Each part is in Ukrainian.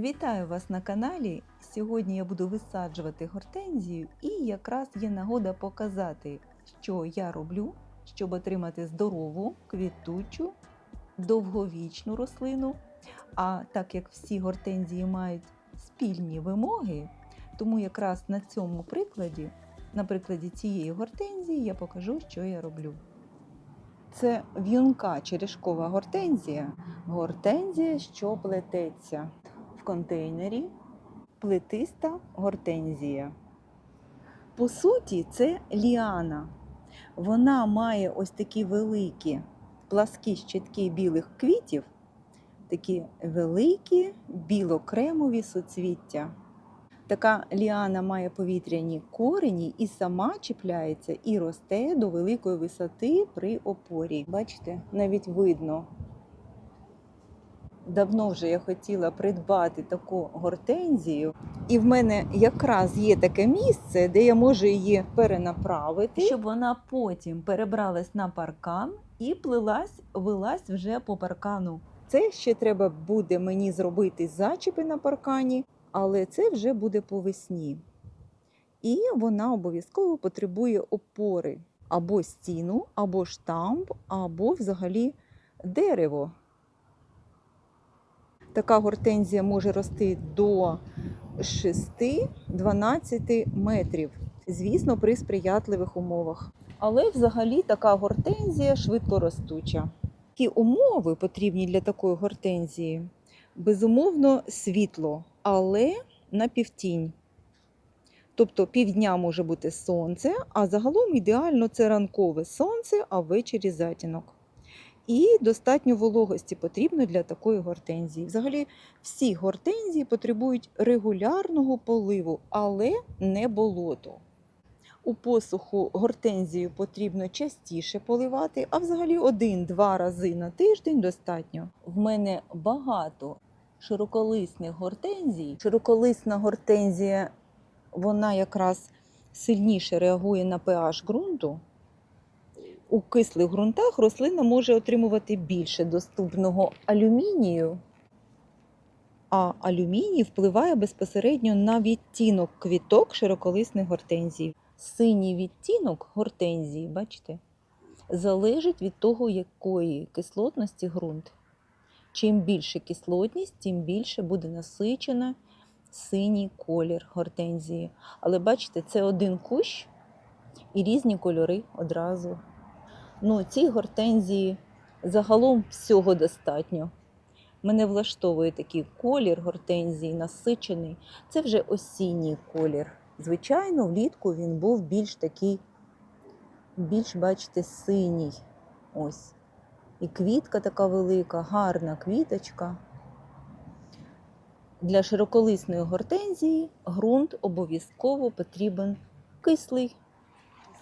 Вітаю вас на каналі. Сьогодні я буду висаджувати гортензію, і якраз є нагода показати, що я роблю, щоб отримати здорову, квітучу, довговічну рослину. А так як всі гортензії мають спільні вимоги, тому якраз на цьому прикладі, на прикладі цієї гортензії, я покажу, що я роблю. Це в'юнка черешкова гортензія. Гортензія, що плететься контейнері плетиста гортензія. По суті, це ліана. Вона має ось такі великі пласкі щитки білих квітів, такі великі білокремові суцвіття. Така ліана має повітряні корені і сама чіпляється і росте до великої висоти при опорі. Бачите, навіть видно. Давно вже я хотіла придбати таку гортензію, і в мене якраз є таке місце, де я можу її перенаправити, щоб вона потім перебралась на паркан і плилась, вилась вже по паркану. Це ще треба буде мені зробити зачіпи на паркані, але це вже буде по весні. І вона обов'язково потребує опори або стіну, або штамп, або взагалі дерево. Така гортензія може рости до 6-12 метрів, звісно, при сприятливих умовах. Але взагалі така гортензія швидко ростуча. Які умови потрібні для такої гортензії? Безумовно, світло, але на півтінь. Тобто півдня може бути сонце, а загалом ідеально це ранкове сонце, а ввечері затінок. І достатньо вологості потрібно для такої гортензії. Взагалі, всі гортензії потребують регулярного поливу, але не болото. У посуху гортензію потрібно частіше поливати, а взагалі один-два рази на тиждень достатньо. В мене багато широколисних гортензій. Широколисна гортензія вона якраз сильніше реагує на pH ґрунту. У кислих ґрунтах рослина може отримувати більше доступного алюмінію, а алюміній впливає безпосередньо на відтінок квіток широколисних гортензій. Синій відтінок гортензії, бачите, залежить від того, якої кислотності ґрунт. Чим більше кислотність, тим більше буде насичена синій колір гортензії. Але бачите, це один кущ і різні кольори одразу. Ну, цій гортензії загалом всього достатньо. Мене влаштовує такий колір гортензії, насичений. Це вже осінній колір. Звичайно, влітку він був більш такий, більш, бачите, синій. Ось. І квітка така велика, гарна квіточка. Для широколисної гортензії ґрунт обов'язково потрібен кислий.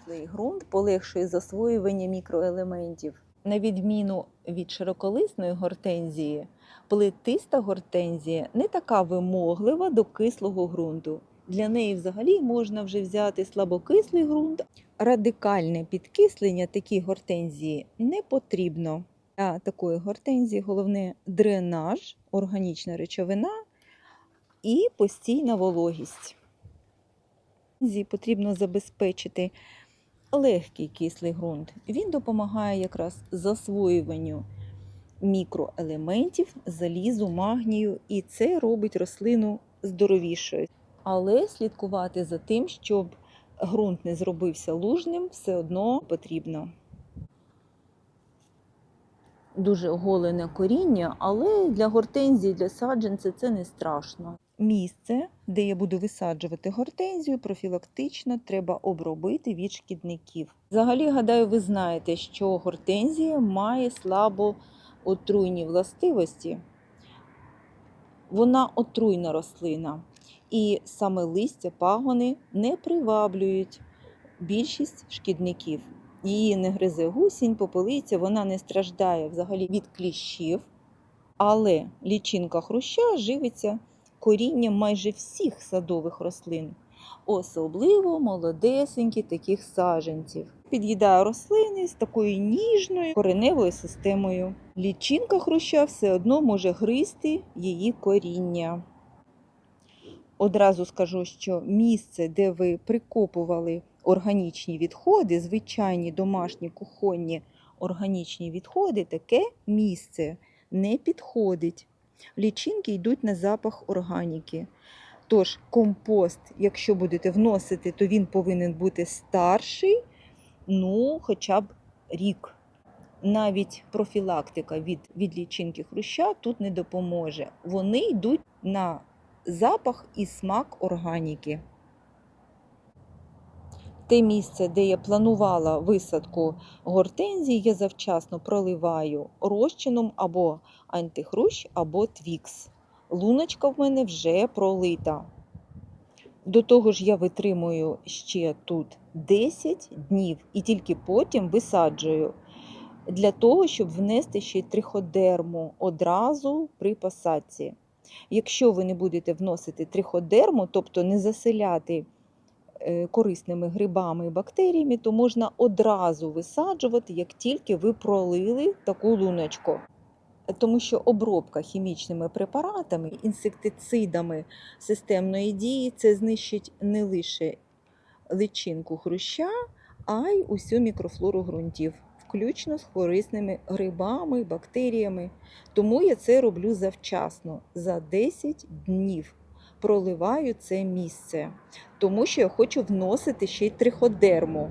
Кислий ґрунт полегшує засвоювання мікроелементів. На відміну від широколисної гортензії, плетиста гортензія не така вимоглива до кислого ґрунту. Для неї взагалі можна вже взяти слабокислий ґрунт. Радикальне підкислення такій гортензії не потрібно. Для такої гортензії головне дренаж, органічна речовина і постійна вологість. Потрібно забезпечити легкий кислий ґрунт. Він допомагає якраз засвоюванню мікроелементів, залізу, магнію, і це робить рослину здоровішою. Але слідкувати за тим, щоб ґрунт не зробився лужним, все одно потрібно. Дуже голене коріння, але для гортензії, для саджанця це не страшно. Місце, де я буду висаджувати гортензію, профілактично треба обробити від шкідників. Взагалі, гадаю, ви знаєте, що гортензія має слабо отруйні властивості. Вона отруйна рослина, і саме листя пагони не приваблюють більшість шкідників. Її не гризе гусінь, попелиця, вона не страждає взагалі від кліщів, але лічинка хруща живиться корінням майже всіх садових рослин, особливо молодесеньких таких саджанців. Під'їдає рослини з такою ніжною кореневою системою. Лічинка хруща все одно може гризти її коріння. Одразу скажу, що місце, де ви прикопували органічні відходи, звичайні домашні кухонні органічні відходи, таке місце не підходить. Лічинки йдуть на запах органіки. Тож компост, якщо будете вносити, то він повинен бути старший, ну, хоча б рік. Навіть профілактика від, від лічинки хруща тут не допоможе. Вони йдуть на запах і смак органіки. Те місце, де я планувала висадку гортензії, я завчасно проливаю розчином або антихрущ, або твікс. Луночка в мене вже пролита. До того ж, я витримую ще тут 10 днів і тільки потім висаджую для того, щоб внести ще триходерму одразу при посадці. Якщо ви не будете вносити триходерму, тобто не заселяти корисними грибами і бактеріями, то можна одразу висаджувати, як тільки ви пролили таку луночку. Тому що обробка хімічними препаратами, інсектицидами системної дії це знищить не лише личинку хруща, а й усю мікрофлору ґрунтів, включно з корисними грибами, бактеріями. Тому я це роблю завчасно, за 10 днів проливаю це місце, тому що я хочу вносити ще й триходерму.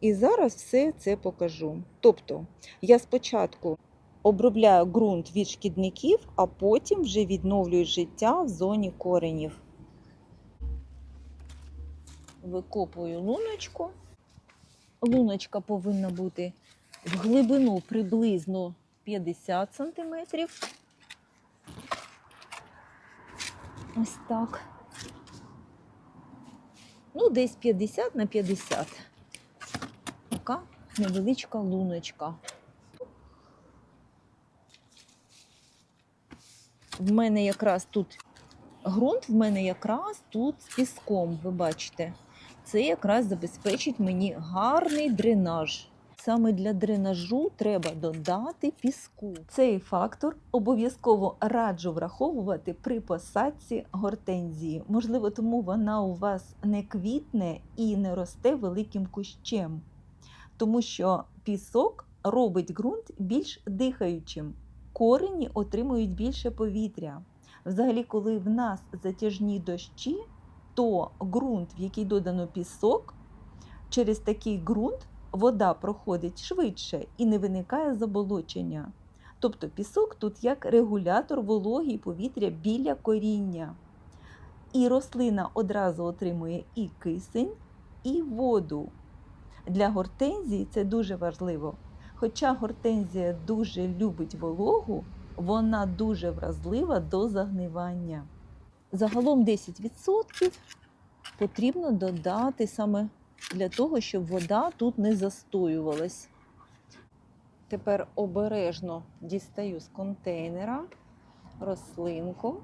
І зараз все це покажу. Тобто, я спочатку обробляю ґрунт від шкідників, а потім вже відновлюю життя в зоні коренів. Викопую луночку. Луночка повинна бути в глибину приблизно 50 см. Ось так. Ну, десь 50 на 50. Така невеличка луночка. В мене якраз тут ґрунт, в мене якраз тут з піском, ви бачите. Це якраз забезпечить мені гарний дренаж. Саме для дренажу треба додати піску. Цей фактор обов'язково раджу враховувати при посадці гортензії. Можливо, тому вона у вас не квітне і не росте великим кущем, тому що пісок робить ґрунт більш дихаючим корені отримують більше повітря. Взагалі, коли в нас затяжні дощі, то ґрунт, в який додано пісок, через такий ґрунт вода проходить швидше і не виникає заболочення. Тобто пісок тут як регулятор вологи і повітря біля коріння. І рослина одразу отримує і кисень, і воду. Для гортензії це дуже важливо. Хоча гортензія дуже любить вологу, вона дуже вразлива до загнивання. Загалом 10% потрібно додати саме для того, щоб вода тут не застоювалась. Тепер обережно дістаю з контейнера рослинку.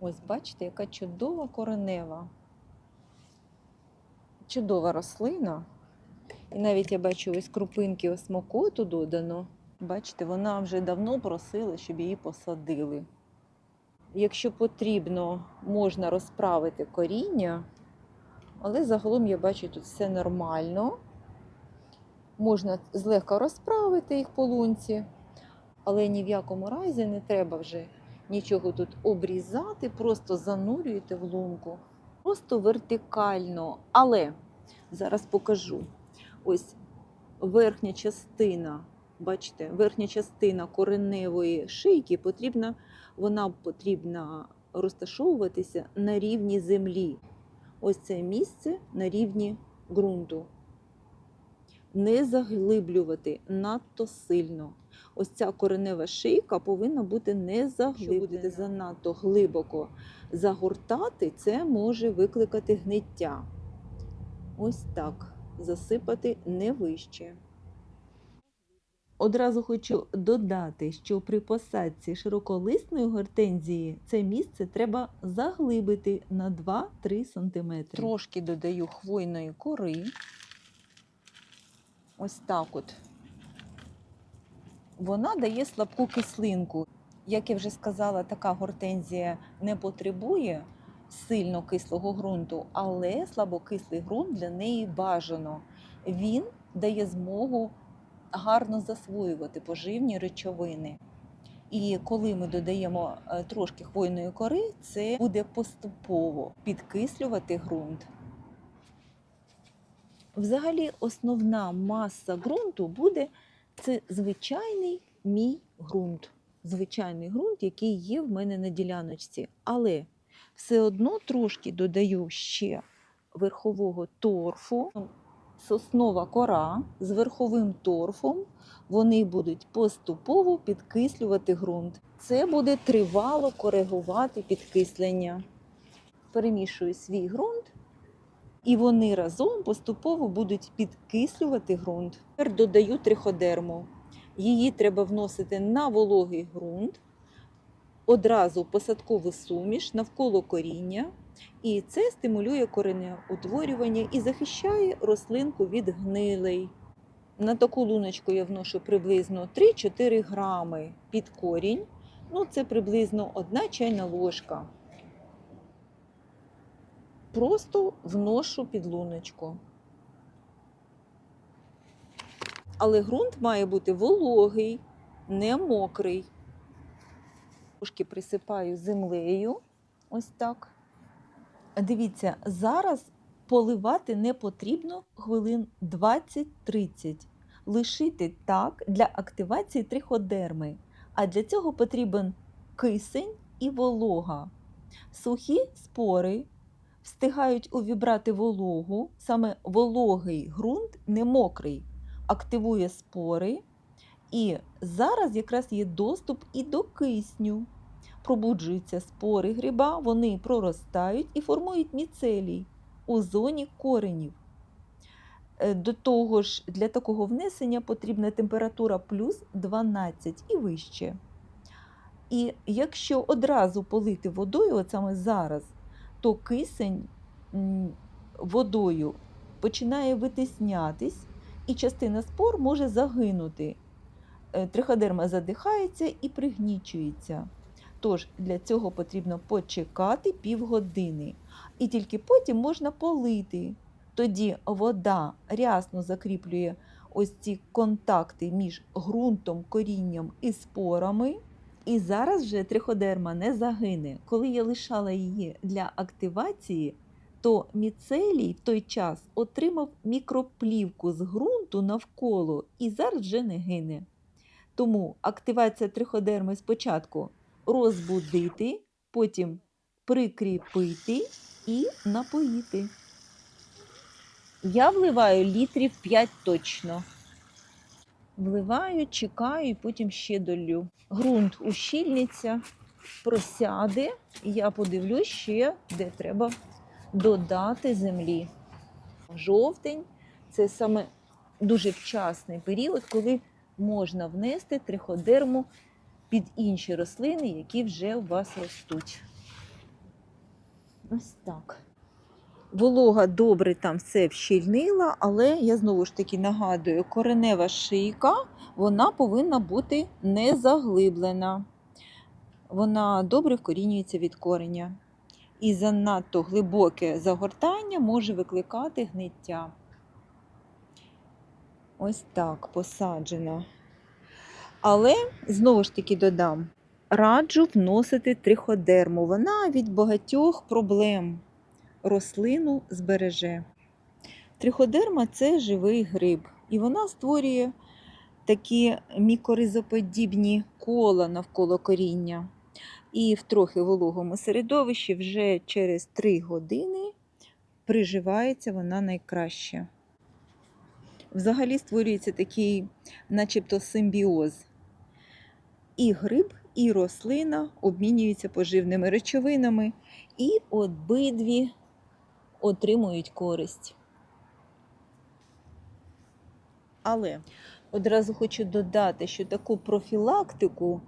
Ось бачите, яка чудова коренева. Чудова рослина. І навіть я бачу ось крупинки осмокоту додано. Бачите, вона вже давно просила, щоб її посадили. Якщо потрібно, можна розправити коріння, але загалом я бачу тут все нормально. Можна злегка розправити їх по лунці, але ні в якому разі не треба вже нічого тут обрізати, просто занурюєте в лунку. Просто вертикально. Але зараз покажу. Ось верхня частина, бачите, верхня частина кореневої шийки потрібна, вона потрібна розташовуватися на рівні землі. Ось це місце на рівні ґрунту. Не заглиблювати надто сильно. Ось ця коренева шийка повинна бути не заглиблена. Занадто глибоко загортати, це може викликати гниття. Ось так засипати не вище. Одразу хочу додати, що при посадці широколисної гортензії це місце треба заглибити на 2-3 см. Трошки додаю хвойної кори. Ось так от. Вона дає слабку кислинку. Як я вже сказала, така гортензія не потребує сильно кислого ґрунту, але слабокислий ґрунт для неї бажано. Він дає змогу гарно засвоювати поживні речовини. І коли ми додаємо е, трошки хвойної кори, це буде поступово підкислювати ґрунт. Взагалі, основна маса ґрунту буде це звичайний мій ґрунт. Звичайний ґрунт, який є в мене на діляночці. Але все одно трошки додаю ще верхового торфу, соснова кора з верховим торфом. Вони будуть поступово підкислювати ґрунт. Це буде тривало коригувати підкислення. Перемішую свій ґрунт, і вони разом поступово будуть підкислювати ґрунт. Тепер додаю триходерму. Її треба вносити на вологий ґрунт, одразу посадкову суміш навколо коріння. І це стимулює коренеутворювання і захищає рослинку від гнилей. На таку луночку я вношу приблизно 3-4 грами під корінь. Ну, це приблизно одна чайна ложка. Просто вношу під луночку. Але ґрунт має бути вологий, не мокрий. Трошки присипаю землею. Ось так. Дивіться, зараз поливати не потрібно хвилин 20-30. Лишити так для активації триходерми. А для цього потрібен кисень і волога. Сухі спори встигають увібрати вологу, саме вологий ґрунт, не мокрий, активує спори. І зараз якраз є доступ і до кисню. Пробуджуються спори гриба, вони проростають і формують міцелій у зоні коренів. Е, До того ж, для такого внесення потрібна температура плюс 12 і вище. І якщо одразу полити водою, от саме зараз, то кисень водою починає витиснятись, і частина спор може загинути. Е, Триходерма задихається і пригнічується. Тож для цього потрібно почекати півгодини. І тільки потім можна полити. Тоді вода рясно закріплює ось ці контакти між ґрунтом, корінням і спорами. І зараз вже триходерма не загине. Коли я лишала її для активації, то міцелій в той час отримав мікроплівку з ґрунту навколо і зараз вже не гине. Тому активація триходерми спочатку розбудити, потім прикріпити і напоїти. Я вливаю літрів 5 точно. Вливаю, чекаю і потім ще долю. Грунт ущільниться, просяде, і я подивлюсь ще, де треба додати землі. Жовтень це саме дуже вчасний період, коли можна внести триходерму під інші рослини, які вже у вас ростуть. Ось так. Волога добре там все вщільнила, але я знову ж таки нагадую, коренева шийка вона повинна бути не заглиблена. Вона добре вкорінюється від кореня. І занадто глибоке загортання може викликати гниття. Ось так посаджено. Але знову ж таки додам: раджу вносити триходерму. Вона від багатьох проблем рослину збереже. Триходерма це живий гриб, і вона створює такі мікоризоподібні кола навколо коріння. І в трохи вологому середовищі вже через 3 години приживається вона найкраще. Взагалі створюється такий, начебто, симбіоз. І гриб, і рослина обмінюються поживними речовинами, і обидві отримують користь. Але одразу хочу додати, що таку профілактику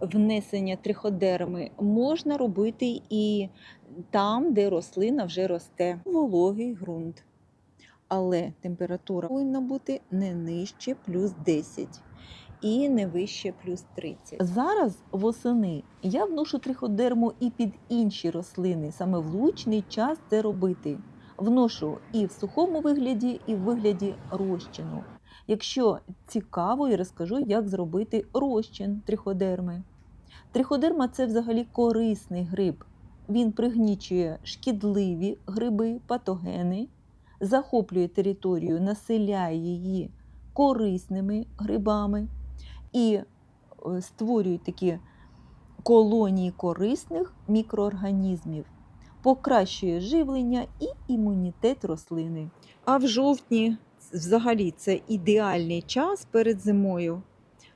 внесення триходерми можна робити і там, де рослина вже росте, вологий ґрунт. Але температура повинна бути не нижче плюс 10. і не вище плюс 30. Зараз восени я вношу триходерму і під інші рослини. Саме влучний час це робити. Вношу і в сухому вигляді, і в вигляді розчину. Якщо цікаво, я розкажу, як зробити розчин триходерми. Триходерма це взагалі корисний гриб. Він пригнічує шкідливі гриби, патогени, захоплює територію, населяє її корисними грибами і е, створюють такі колонії корисних мікроорганізмів, покращує живлення і імунітет рослини. А в жовтні взагалі це ідеальний час перед зимою.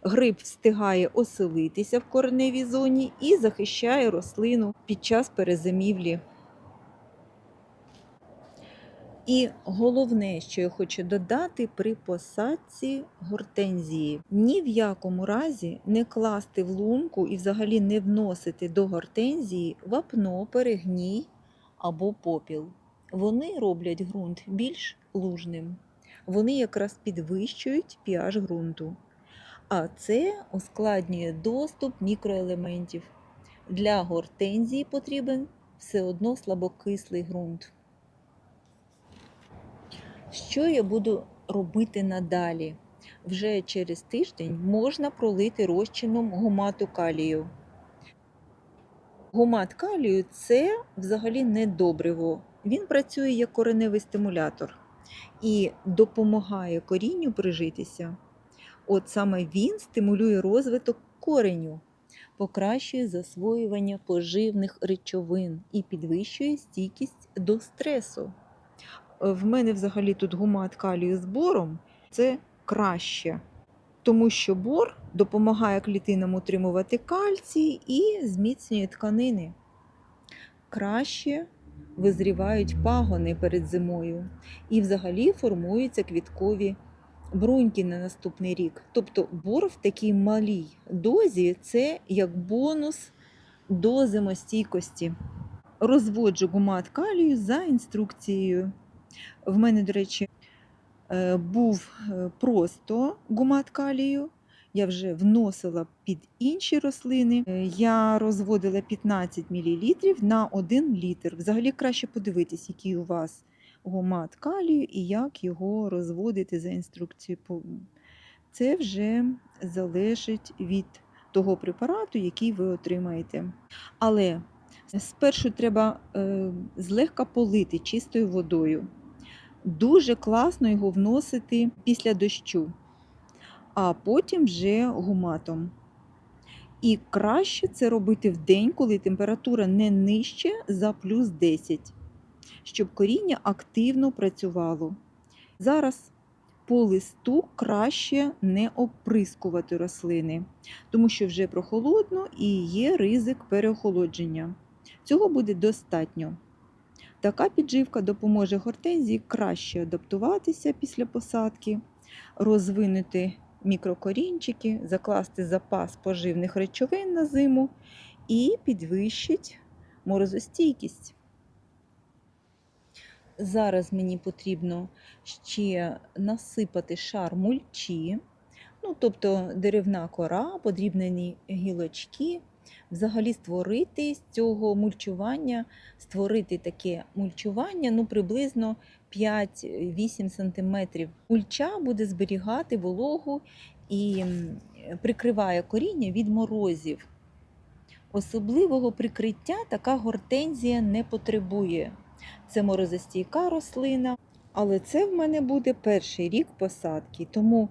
Гриб встигає оселитися в кореневій зоні і захищає рослину під час перезимівлі. І головне, що я хочу додати при посадці гортензії: ні в якому разі не класти в лунку і взагалі не вносити до гортензії вапно, перегній або попіл. Вони роблять ґрунт більш лужним. Вони якраз підвищують pH ґрунту. А це ускладнює доступ мікроелементів. Для гортензії потрібен все одно слабокислий ґрунт. Що я буду робити надалі? Вже через тиждень можна пролити розчином гумату калію. Гумат калію це взагалі не добриво. Він працює як кореневий стимулятор і допомагає корінню прижитися. От саме він стимулює розвиток кореню, покращує засвоювання поживних речовин і підвищує стійкість до стресу. В мене взагалі тут гумат калію з бором це краще, тому що бор допомагає клітинам утримувати кальцій і зміцнює тканини. Краще визрівають пагони перед зимою і взагалі формуються квіткові бруньки на наступний рік. Тобто бор в такій малій дозі це як бонус до зимостійкості. Розводжу гумат калію за інструкцією. В мене, до речі, е, був е, просто гумат калію. Я вже вносила під інші рослини. Е, Я розводила 15 мл на 1 літр. Взагалі краще подивитись, який у вас гумат калію і як його розводити за інструкцією. Це вже залежить від того препарату, який ви отримаєте. Але спершу треба злегка полити чистою водою. Дуже класно його вносити після дощу, а потім вже гуматом. І краще це робити в день, коли температура не нижче за плюс 10, щоб коріння активно працювало. Зараз по листу краще не оприскувати рослини, тому що вже прохолодно і є ризик переохолодження. Цього буде достатньо. Така підживка допоможе гортензії краще адаптуватися після посадки, розвинути мікрокорінчики, закласти запас поживних речовин на зиму і підвищить морозостійкість. Зараз мені потрібно ще насипати шар мульчі, ну, тобто деревна кора, подрібнені гілочки, взагалі створити з цього мульчування, створити таке мульчування ну, приблизно 5-8 см. Мульча буде зберігати вологу і прикриває коріння від морозів. Особливого прикриття така гортензія не потребує. Це морозостійка рослина, але це в мене буде перший рік посадки, тому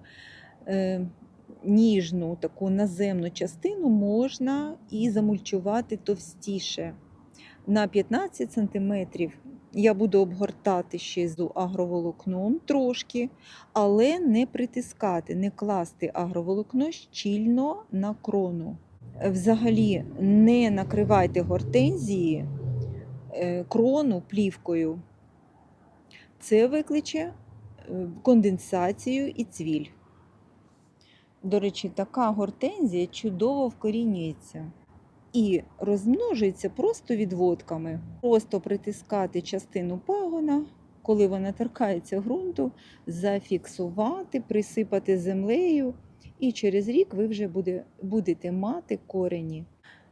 е, ніжну таку наземну частину можна і замульчувати товстіше. На 15 см я буду обгортати ще з агроволокном трошки, але не притискати, не класти агроволокно щільно на крону. Взагалі не накривайте гортензії е, крону плівкою. Це викличе е, конденсацію і цвіль. До речі, така гортензія чудово вкорінюється і розмножується просто відводками. Просто притискати частину пагона, коли вона торкається ґрунту, зафіксувати, присипати землею і через рік ви вже буде, будете мати корені.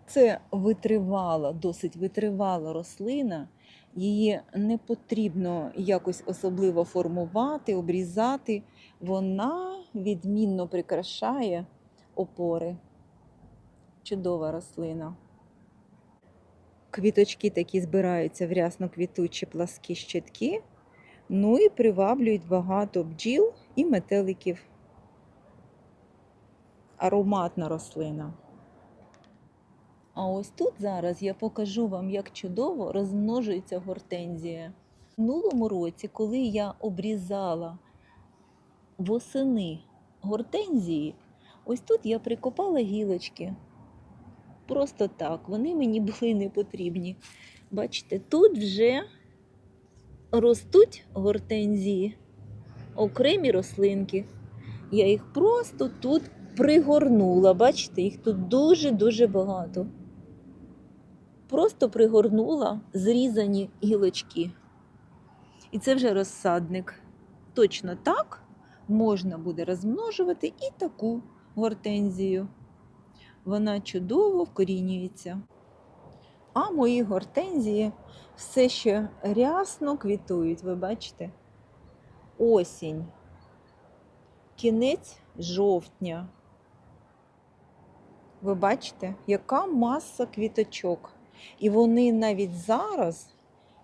Це витривала, досить витривала рослина. Її не потрібно якось особливо формувати, обрізати. Вона відмінно прикрашає опори. Чудова рослина. Квіточки такі збираються в рясно квітучі пласкі щитки, ну і приваблюють багато бджіл і метеликів. Ароматна рослина. А ось тут зараз я покажу вам, як чудово розмножується гортензія. В минулому році, коли я обрізала восени гортензії, ось тут я прикопала гілочки. Просто так, вони мені були не потрібні. Бачите, тут вже ростуть гортензії, окремі рослинки. Я їх просто тут пригорнула. Бачите, їх тут дуже-дуже багато. Просто пригорнула зрізані гілочки. І це вже розсадник. Точно так можна буде розмножувати і таку гортензію. Вона чудово вкорінюється. А мої гортензії все ще рясно квітують, ви бачите? Осінь, кінець жовтня. Ви бачите, яка маса квіточок. І вони навіть зараз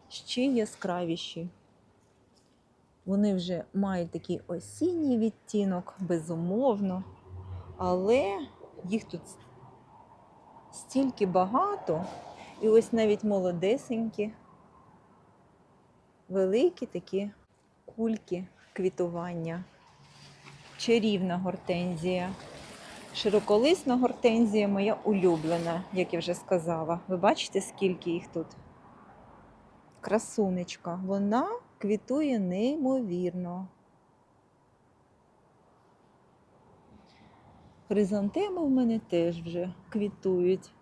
ще яскравіші. Вони вже мають такий осінній відтінок, безумовно. Але їх тут стільки багато. І ось навіть молодесенькі, великі такі кульки квітування. Чарівна гортензія. Широколисна гортензія моя улюблена, як я вже сказала. Ви бачите, скільки їх тут? Красунечка. Вона квітує неймовірно. Хризантеми в мене теж вже квітують.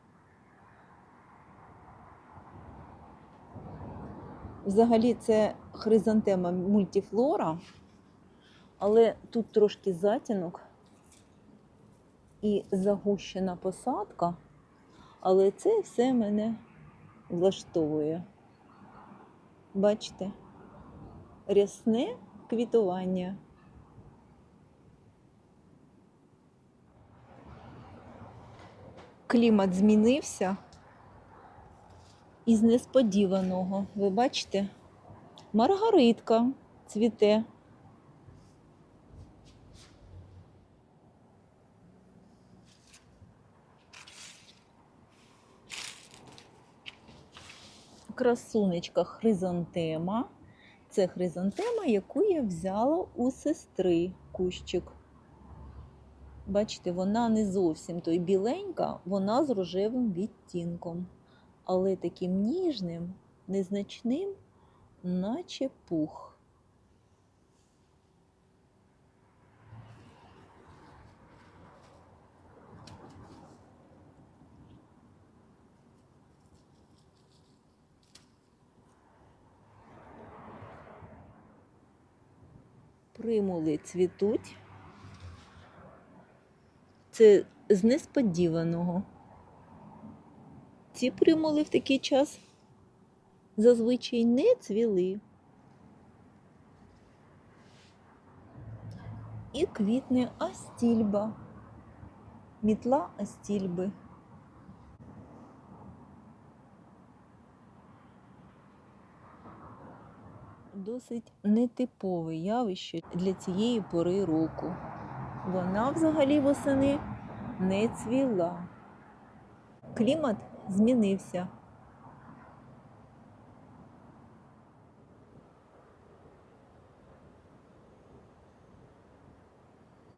Взагалі це хризантема мультифлора, але тут трошки затінок і загущена посадка, але це все мене влаштовує. Бачите, рясне квітування. Клімат змінився із несподіваного. Ви бачите, маргаритка цвіте. Красунечка хризантема. Це хризантема, яку я взяла у сестри кущик. Бачите, вона не зовсім той біленька, вона з рожевим відтінком, але таким ніжним, незначним, наче пух. Примули цвітуть. Це з несподіваного. Ці примули в такий час зазвичай не цвіли. І квітне астільба, мітла астільби. Досить нетипове явище для цієї пори року. Вона взагалі восени не цвіла. Клімат змінився.